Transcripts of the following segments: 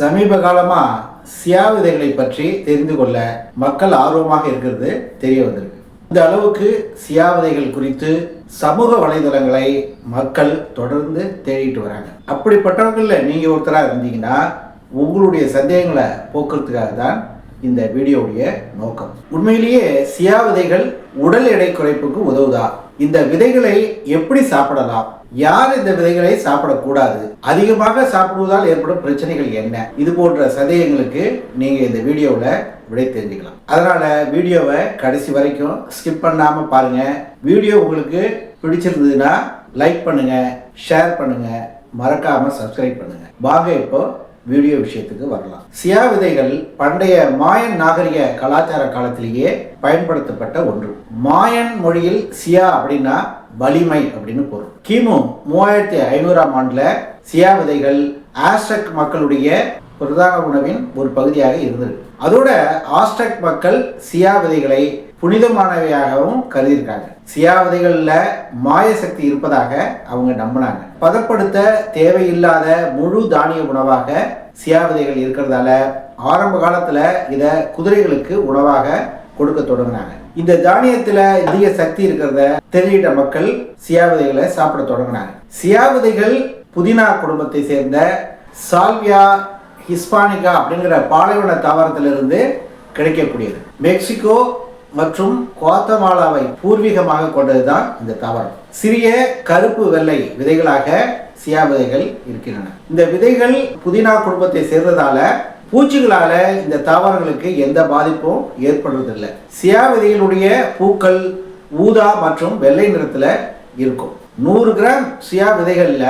சமீப காலமாக சியா விதைகளை பற்றி தெரிந்து கொள்ள மக்கள் ஆர்வமாக இருக்கிறது தெரிய வந்திருக்கு. இந்த அளவுக்கு சியா விதைகள் குறித்து சமூக வலைதளங்களை மக்கள் தொடர்ந்து தேடிட்டு வராங்க. அப்படிப்பட்டவர்களில் நீங்கள் ஒருத்தராக இருந்தீங்கன்னா உங்களுடைய சந்தேகங்களை போக்குறதுக்காக தான் இந்த வீடியோவுடைய நோக்கம். உண்மையிலேயே சியா விதைகள் உடல் எடை குறைப்புக்கு உதவுதா? இந்த விதைகளை எப்படி சாப்பிடலாம்? யார் இந்த விதைகளை சாப்பிடக்கூடாது? அதிகமாக சாப்பிடுவதால் ஏற்படும் பிரச்சனைகள் என்ன? இது போன்ற சந்தேகங்களுக்கு நீங்க இந்த வீடியோவில் விடை தெரிஞ்சுக்கலாம். அதனால வீடியோவை கடைசி வரைக்கும் ஸ்கிப் பண்ணாம பாருங்க. வீடியோ உங்களுக்கு பிடிச்சிருந்ததுன்னா லைக் பண்ணுங்க ஷேர் பண்ணுங்க மறக்காம சப்ஸ்கிரைப் பண்ணுங்க. வாங்க இப்போ வீடியோ விஷயத்துக்கு வரலாம். சியா விதைகள் பண்டைய மாயன் நாகரிக கலாச்சார காலத்திலேயே பயன்படுத்தப்பட்ட ஒன்று. மாயன் மொழியில் சியா அப்படின்னா வலிமை அப்படின்னு பொருள். கிமு மூவாயிரத்தி ஐநூறாம் ஆண்டுல சியா விதைகள் ஆஸ்டக் மக்களுடைய பிரதான உணவின் ஒரு பகுதியாக இருந்தது. அதோட ஆஸ்டக் மக்கள் சியா விதைகளை புனிதமானவையாகவும் கருதியிருக்காங்க. சியா விதைகள்ல மாய சக்தி இருப்பதாக அவங்க நம்பினாங்க. பதப்படுத்த தேவையில்லாத முழு தானிய உணவாக சியா விதைகள் இருக்கிறதால ஆரம்ப காலத்துல இத குதிரைகளுக்கு உணவாக கொடுக்க தொடங்கினாங்க. இந்த தானியத்துல அதிக சக்தி இருக்கிறத தெரிஞ்சிட்ட மக்கள் சியா விதைகளை சாப்பிட தொடங்கினாங்க. சியா விதைகள் புதினா குடும்பத்தை சேர்ந்த சால்வியா ஹிஸ்பானிகா அப்படிங்கிற பாலைவன தாவரத்திலிருந்து கிடைக்கக்கூடியது. மெக்சிகோ மற்றும் குவாத்தமாலாவை பூர்வீகமாக கொண்டதுதான் இந்த தாவரம். சிறிய கருப்பு வெள்ளை விதைகளாக சியா விதைகள் இருக்கின்றன. இந்த விதைகள் புதினா குடும்பத்தை சேர்ந்ததால பூச்சிகளால இந்த தாவரங்களுக்கு எந்த பாதிப்பும் ஏற்படுறதில்லை. சியா விதைகளுடைய பூக்கள் ஊதா மற்றும் வெள்ளை நிறத்துல இருக்கும். நூறு கிராம் சியா விதைகள்ல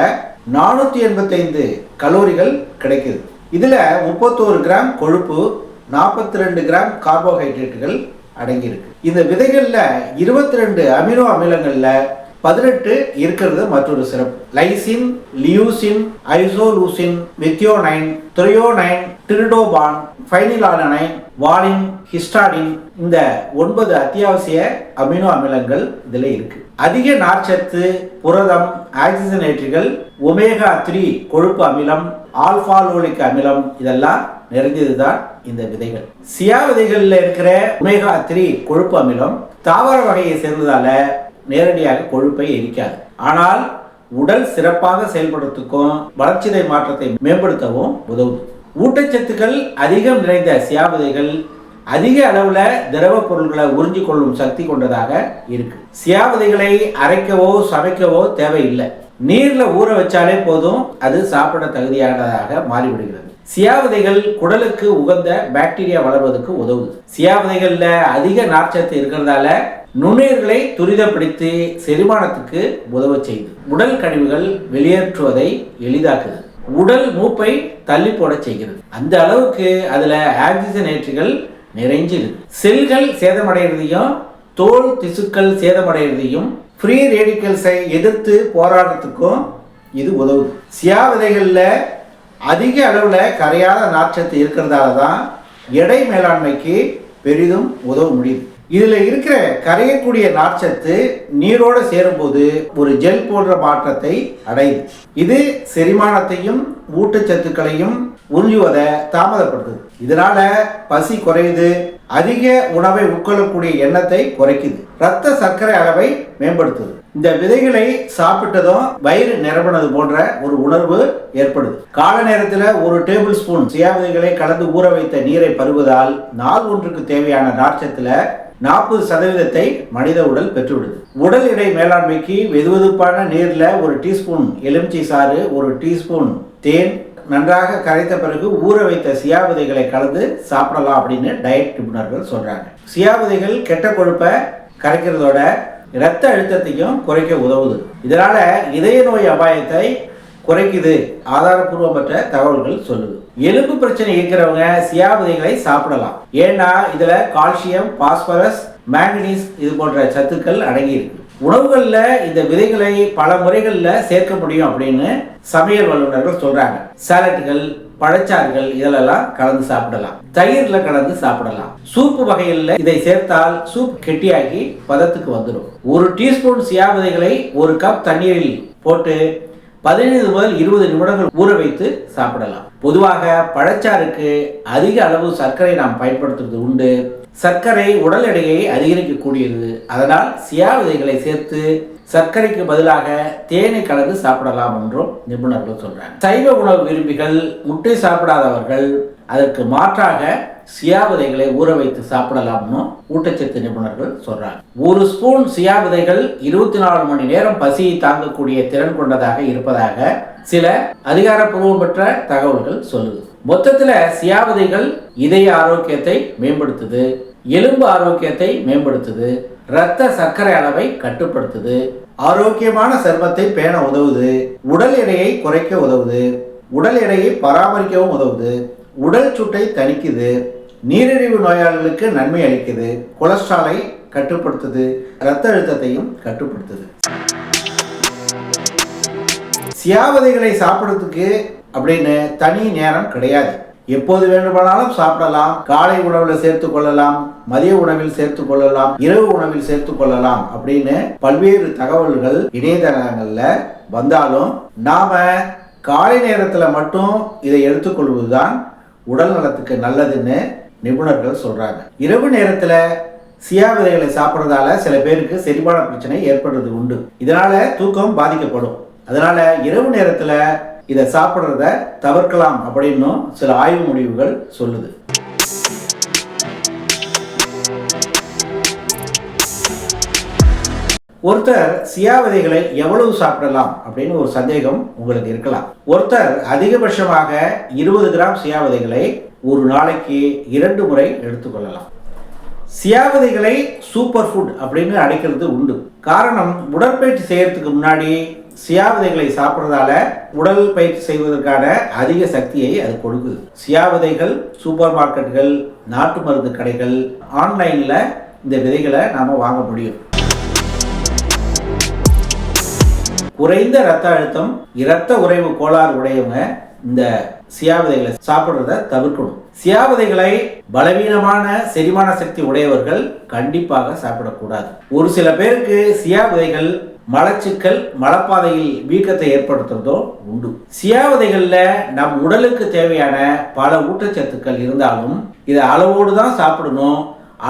நானூத்தி எண்பத்தைந்து கலோரிகள் கிடைக்குது. இதுல முப்பத்தோரு கிராம் கொழுப்பு நாற்பத்தி ரெண்டு கிராம் கார்போஹைட்ரேட்டுகள் அடங்கியிருக்கு. இந்த விதைகள்ல இருபத்தி ரெண்டு அமினோ அமிலங்கள்ல பதினெட்டு இருக்கிறது மற்றொரு சிறப்பு. Lysine leucine isoleucine methionine threonine tryptophan phenylalanine valine histidine இந்த ஒன்பது அத்தியாவசிய அமினோ அமிலங்கள் இதில் இருக்கு. அதிக நார்ச்சத்து புரதம் ஆக்சிஜனேற்றுகள் ஒமேகா த்ரீ கொழுப்பு அமிலம் ஆல்பாலோலிக் அமிலம் இதெல்லாம் நிறைஞ்சதுதான் இந்த விதைகள். சியா விதைகளில் இருக்கிற ஒமேகா த்ரீ கொழுப்பு அமிலம் தாவர வகையை சேர்ந்ததால நேரடியாக கொழுப்பை எரிக்காது. ஆனால் உடல் சிறப்பாக செயல்படுறதுக்கும் வளர்ச்சிதை மாற்றத்தை மேம்படுத்தவும் உதவுது. ஊட்டச்சத்துக்கள் அதிகம் நிறைந்த சியாவதைகள் அதிக அளவில் திரவ பொருட்களை உறிஞ்சிக் கொள்ளும் சக்தி கொண்டதாக இருக்கு. சியாவதைகளை அரைக்கவோ சமைக்கவோ தேவையில்லை. நீர்ல ஊற வச்சாலே போதும் அது சாப்பிட தகுதியானதாக மாறிவிடுகிறது. சியாவதைகள் குடலுக்கு உகந்த பாக்டீரியா வளர்வதற்கு உதவுது. சியாவதைகள்ல அதிக நார்ச்சத்து இருக்கிறதால நுண்ணுயிர்களை துரிதப்படுத்தி செரிமானத்துக்கு உதவ செய்யுது உடல் கழிவுகள் வெளியேற்றுவதை எளிதாக்குது. உடல் மூப்பை தள்ளி போட செய்கிறது. அந்த அளவுக்கு அதில் ஆக்சிஜனேற்றுகள் நிறைஞ்சிருக்கு செல்கள் சேதமடைகிறதையும் தோல் திசுக்கள் சேதமடைகிறதையும் ஃப்ரீ ரேடிக்கல்ஸை எதிர்த்து போராடுறதுக்கும் இது உதவுது. சியா விதைகளில் அதிக அளவில் கரையாத நாற்றத்து இருக்கிறதால தான் எடை மேலாண்மைக்கு பெரிதும் உதவ முடியுது. இதில் இருக்கிற கரையக்கூடிய நார்ச்சத்து நீரோடு சேரும்போது ஒரு ஜெல் போன்ற மாற்றத்தை அடையுது. இது செரிமானத்தையும் ஊட்டச்சத்துக்களையும் உறிஞ்சுவதை தாமதப்படுத்துது. இதனால பசி குறையுது அதிக உணவை உட்கொள்ளக்கூடிய எண்ணத்தை குறைக்குது. ரத்த சர்க்கரை அளவை மேம்படுத்துது. இந்த விதைகளை சாப்பிட்டதும் வயிறு நிரம்பினது போன்ற ஒரு உணர்வு ஏற்படுது. கால நேரத்தில் ஒரு டேபிள் ஸ்பூன் சியா விதைகளை கலந்து ஊற வைத்த நீரை பருவதால் நாள் ஒன்றுக்கு தேவையான நார்ச்சத்தில் நாற்பது சதவீதத்தை மனித உடல் பெற்றுவிடுது. உடல் எடை மேலாண்மைக்கு வெதுவெதுப்பான நீரில் ஒரு டீஸ்பூன் எலுமிச்சை சாறு ஒரு டீஸ்பூன் தேன் நன்றாக கரைத்த பிறகு ஊற வைத்த சியா விதைகளை கலந்து சாப்பிடலாம் அப்படின்னு டயட் நிபுணர்கள் சொல்றாங்க. சியா விதைகள் கெட்ட கொழுப்பை கரைக்கிறதோட இரத்த அழுத்தத்தையும் குறைக்க உதவுது. இதனால இதய நோய் அபாயத்தை குறைக்குது. ஆதாரபூர்வமற்ற தகவல்கள் சொல்லுது. எலும்பு பிரச்சனை இருக்கிறவங்க சியா விதைகளை சாப்பிடலாம். ஏன்னா இதுல கால்சியம் பாஸ்பரஸ் மேங்கனீஸ் இது போன்ற சத்துக்கள் அடங்கி இருக்கு. இந்த விதைகளை பல முறைகளில் சேர்க்க முடியும் அப்படின்னு சமையல் வல்லுநர்கள் சொல்றாங்க. சாலட்டுகள் பழச்சாறுகள் இதிலெல்லாம் கலந்து சாப்பிடலாம். தயிர்ல கலந்து சாப்பிடலாம். சூப்பு வகையில் இதை சேர்த்தால் சூப் கெட்டியாகி பதத்துக்கு வந்துடும். ஒரு டீஸ்பூன் சியா விதைகளை ஒரு கப் தண்ணீரில் போட்டு பதினைந்து முதல் இருபது நிமிடங்கள் ஊற வைத்து சாப்பிடலாம். பொதுவாக பழச்சாறுக்கு அதிக அளவு சர்க்கரை நாம் பயன்படுத்துவது உண்டு. சர்க்கரை உடல் எடையை அதிகரிக்கக்கூடியது. அதனால் சியா விதைகளை சேர்த்து சர்க்கரைக்கு பதிலாக தேனை கலந்து சாப்பிடலாம் என்றும் நிபுணர்கள் சொல்றாங்க. சைவ உணவு விரும்பிகள் முட்டை சாப்பிடாதவர்கள் அதற்கு மாற்றாக சியா விதைகளை ஊற வைத்து சாப்பிடலாம்னு ஊட்டச்சத்து நிபுணர்கள் சொல்றாங்க. ஒரு ஸ்பூன் சியா விதைகள் இருபத்தி நாலு மணி நேரம் பசியை தாங்கக்கூடிய திறன் கொண்டதாக இருப்பதாக சில அதிகாரப்பூர்வம் பெற்ற தகவல்கள் சொல்லுது. மொத்தத்துல சியா விதைகள் இதய ஆரோக்கியத்தை மேம்படுத்துது எலும்பு ஆரோக்கியத்தை மேம்படுத்துது இரத்த சர்க்கரை அளவை கட்டுப்படுத்துது ஆரோக்கியமான சர்மத்தை பேண உதவுது உடல் எடையை குறைக்க உதவுது உடல் எடையை பராமரிக்கவும் உதவுது உடல் சுட்டை தணிக்குது நீரிழிவு நோயாளிகளுக்கு நன்மை அளிக்குது கொலஸ்ட்ராலை கட்டுப்படுத்துது இரத்த அழுத்தத்தையும் கட்டுப்படுத்துது. சியாவதைகளை சாப்பிட்றதுக்கு அப்படின்னு தனி நேரம் கிடையாது. எப்போது வேண்டுமானாலும் சாப்பிடலாம் காலை உணவுல சேர்த்து கொள்ளலாம் மதிய உணவில் சேர்த்து கொள்ளலாம் இரவு உணவில் சேர்த்து கொள்ளலாம் அப்படின்னு பல்வேறு தகவல்கள் இணையதளங்கள்ல வந்தாலும் நாம காலை நேரத்துல மட்டும் இதை எடுத்துக்கொள்வதுதான் உடல் நலத்துக்கு நல்லதுன்னு நிபுணர்கள் சொல்றாங்க. இரவு நேரத்துல சியா விதைகளை சாப்பிட்றதால சில பேருக்கு செரிமான பிரச்சனை ஏற்படுறது உண்டு. இதனால தூக்கம் பாதிக்கப்படும். அதனால இரவு நேரத்துல இதை சாப்பிட்றத தவிர்க்கலாம் அப்படின்னும் சில ஆய்வு முடிவுகள் சொல்லுது. ஒருத்தர் சியா விதைகளை எவ்வளவு சாப்பிடலாம் அப்படின்னு ஒரு சந்தேகம் உங்களுக்கு இருக்கலாம். ஒருத்தர் அதிகபட்சமாக இருபது கிராம் சியா விதைகளை ஒரு நாளைக்கு இரண்டு முறை எடுத்துக்கொள்ளலாம். சியா விதைகளை சூப்பர் ஃபுட் அப்படின்னு அழைக்கிறது உண்டு. காரணம் உடற்பயிற்சி செய்யறதுக்கு முன்னாடி சியா விதைகளை சாப்பிட்றதால உடல் பயிற்சி செய்வதற்கான அதிக சக்தியை அது கொடுக்குது. சியா விதைகள் சூப்பர் மார்க்கெட்டுகள் நாட்டு மருந்து கடைகள் ஆன்லைனில் இந்த விதைகளை நாம் வாங்க முடியும். குறைந்த இரத்த அழுத்தம் இரத்த உறைவு கோளாறு உடையவங்க இந்த சியா விதைகளை சாப்பிட்றத தவிர்க்கணும். சியா விதைகளை பலவீனமான செரிமான சக்தி உடையவர்கள் கண்டிப்பாக சாப்பிடக்கூடாது. ஒரு சில பேருக்கு சியா விதைகள் மலச்சிக்கல் மலப்பாதையில் வீக்கத்தை ஏற்படுத்துறதோ உண்டு. சியா நம் உடலுக்கு தேவையான பல ஊட்டச்சத்துக்கள் இருந்தாலும் இதை அளவோடு தான் சாப்பிடணும்.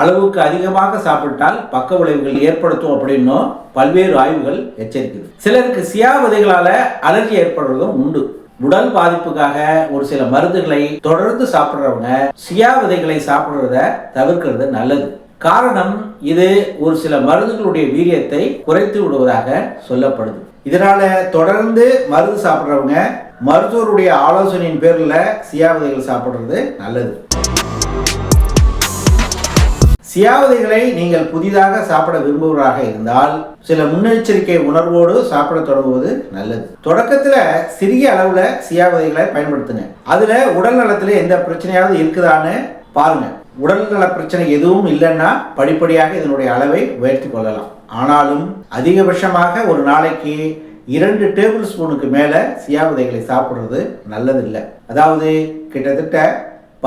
அளவுக்கு அதிகமாக சாப்பிட்டால் பக்க விளைவுகள் ஏற்படுத்தும் அப்படின்னும் பல்வேறு ஆய்வுகள் எச்சரிக்கிறது. சிலருக்கு சியாவதைகளால் அலர்ஜி ஏற்படுறதும் உண்டு. உடல் பாதிப்புக்காக ஒரு சில மருந்துகளை தொடர்ந்து சாப்பிட்றவங்க சியா விதைகளை சாப்பிட்றத தவிர்க்கிறது நல்லது. காரணம் இது ஒரு சில மருந்துகளுடைய வீரியத்தை குறைத்து விடுவதாக சொல்லப்படுது. இதனால தொடர்ந்து மருந்து சாப்பிட்றவங்க மருத்துவருடைய ஆலோசனையின் பேரில் சியா விதைகள் சாப்பிட்றது நல்லது. சியாவதிகளை நீங்கள் புதிதாக சாப்பிட விரும்புவராக இருந்தால் சில முன்னெச்சரிக்கை உணர்வோடு சாப்பிட தொடங்குவது நல்லது. தொடக்கத்தில் சிறிய அளவில் சியாவதைகளை பயன்படுத்துங்க. அதில் உடல் நலத்தில் எந்த பிரச்சனையாவது இருக்குதான்னு பாருங்க. உடல்நல பிரச்சனை எதுவும் இல்லைன்னா படிப்படியாக இதனுடைய அளவை உயர்த்தி கொள்ளலாம். ஆனாலும் அதிகபட்சமாக ஒரு நாளைக்கு இரண்டு டேபிள் ஸ்பூனுக்கு மேலே சியாவதைகளை சாப்பிட்றது நல்லதில்லை. அதாவது கிட்டத்தட்ட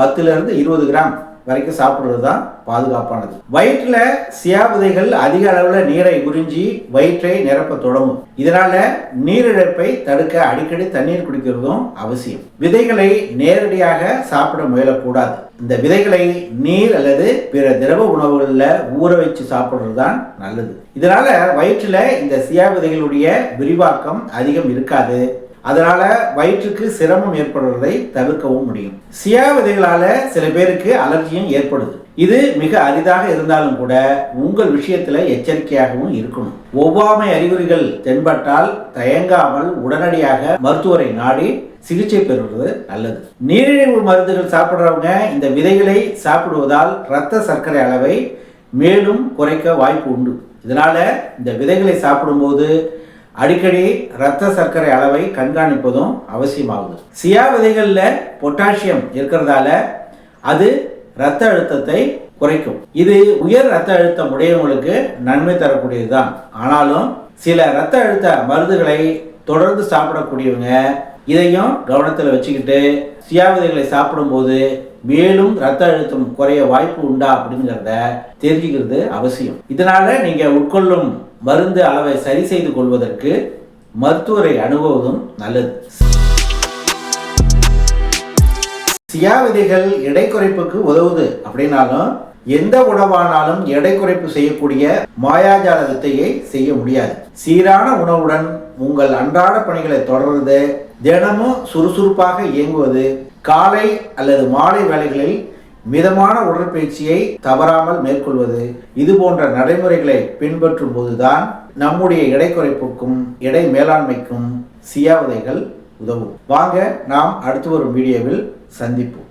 பத்துலேருந்து இருபது கிராம் வரைக்கும் சாப்பிட்றது தான் பாதுகாப்பானது. வயிற்றில் சியா விதைகள் அதிக அளவில் நீரை உறிஞ்சி வயிற்றை நிரப்ப தொடங்கும். இதனால நீரிழப்பை தடுக்க அடிக்கடி தண்ணீர் குடிக்கிறதும் அவசியம். விதைகளை நேரடியாக சாப்பிட முயலக்கூடாது. இந்த விதைகளை நீர் அல்லது பிற திரவ உணவுகளில் ஊற வச்சு சாப்பிட்றது தான் நல்லது. இதனால வயிற்றில் இந்த சியா விதைகளுடைய விரிவாக்கம் அதிகம் இருக்காது. அதனால வயிற்றுக்கு சிரமம் ஏற்படுவதை தவிர்க்கவும் முடியும். சியா விதைகளால சில பேருக்கு அலர்ஜியும் ஏற்படுது. இது மிக அரிதாக இருந்தாலும் கூட உங்கள் விஷயத்துல எச்சரிக்கையாகவும் இருக்கணும். ஒவ்வாமை அறிகுறிகள் தென்பட்டால் தயங்காமல் உடனடியாக மருத்துவரை நாடி சிகிச்சை பெறுவது நல்லது. நீரிழிவு மருந்துகள் சாப்பிட்றவங்க இந்த விதைகளை சாப்பிடுவதால் இரத்த சர்க்கரை அளவை மேலும் குறைக்க வாய்ப்பு உண்டு. இதனால இந்த விதைகளை சாப்பிடும்போது அடிக்கடி இரத்த சர்க்கரை அளவை கண்காணிப்பதும் அவசியமாகுது. சியா விதைகளில் பொட்டாசியம் இருக்கிறதால அது இரத்த அழுத்தத்தை குறைக்கும். இது உயர் இரத்த அழுத்தம் உடையவங்களுக்கு நன்மை தரக்கூடியதுதான். ஆனாலும் சில இரத்த அழுத்த மருந்துகளை தொடர்ந்து சாப்பிடக்கூடியவங்க இதையும் கவனத்தில் வச்சுக்கிட்டு சியா விதைகளை சாப்பிடும்போது மேலும் ரத்த அழுத்தம் குறைய வாய்ப்பு உண்டா அப்படிங்கிறத தெரிஞ்சுக்கிறது அவசியம். இதனால நீங்க உட்கொள்ளும் மருந்து அளவை சரி செய்து கொள்வதற்கு மருத்துவரை அணுகுவதும் நல்லது. சியா விதைகள் எடை குறைப்புக்கு உதவுது அப்படின்னாலும் எந்த உணவானாலும் எடை குறைப்பு செய்யக்கூடிய மாயாஜால வித்தையை செய்ய முடியாது. சீரான உணவுடன் உங்கள் அன்றாட பணிகளை தொடர்ந்து தினமும் சுறுசுறுப்பாக இயங்குவது காலை அல்லது மாலை வேலைகளில் மிதமான உடற்பயிற்சியை தவறாமல் மேற்கொள்வது இது போன்ற நடைமுறைகளை பின்பற்றும் போதுதான் நம்முடைய எடை குறைப்புக்கும் எடை மேலாண்மைக்கும் சியாவதைகள் உதவும். வாங்க நாம் அடுத்து வரும் வீடியோவில் சந்திப்போம்.